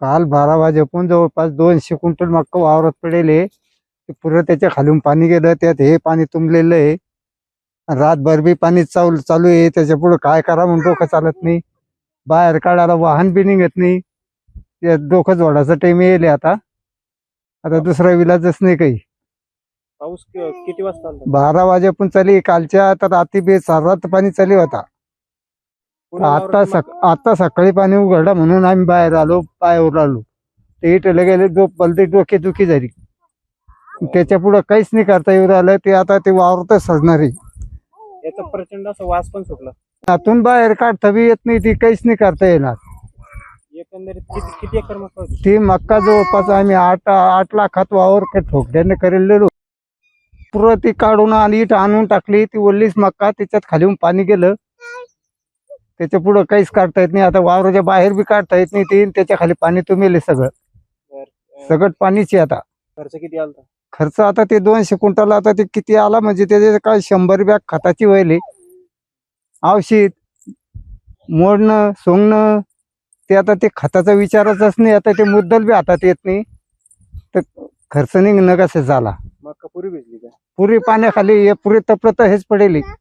काल बारा वाजेपासून जवळपास दोनशे क्विंटल मक्का वावरात पडेले ते पुरं त्याच्या खालून पाणी गेलं त्यात हे पाणी तुंबलेलं आहे. रातभर बी पाणी चालू चालू आहे त्याच्या पुढे काय करा म्हणून डोकं चालत नाही. बाहेर काढायला वाहन बी निघत नाही. ते डोकं जोडायचा टाइम येईल आता. आता दुसरा विलाजच नाही काही. पाऊस किती वाजता बारा वाजेपासून चाली कालच्या तर रात्री बे सर्वात पाणी चालू होता आता सक आता सकाळी पाणी उघडलं म्हणून आम्ही बाहेर आलो पायावर आलो ते इटले गेले जो पलते डोके दुखी झाली. त्याच्या पुढे काहीच नाही करता येऊ राहिलं ते आता ते वावरतच सजणार. आहे याचा प्रचंड असा वास पण सुटला. आतून बाहेर काढता बी येत नाही ती काहीच नाही करता येणार. एकंदरीत किती किती एकर मका होती? ती मक्का जवळपास आम्ही आठ आठ लाखात वावर का ठोकड्याने करेलेलो. पुरं ती काढून आणि इट आणून टाकली ती ओल्लीच मक्का त्याच्यात खालीहून पाणी गेलं. त्याच्या पुढं काहीच काढता येत नाही. आता वावराच्या बाहेर बी काढता येत नाही ती त्याच्याखाली पाणी तुंबेले सगळं. सगळं पाणीच आहे आता. खर्च किती आला खर्च आता ते दोनशे क्विंटल आता ते किती आला म्हणजे त्याचे काय शंभर बॅग खताची व्हायले. औषध मोडणं सोंगणं ते आता ते खताचा विचारच नाही. आता ते मुद्दल बी हातात येत नाही. तर खर्च निघणं कसं झाला. मका पुरी भिजली का? पुरी पाण्याखाली हे पुरी तपलं तर हेच पडेल.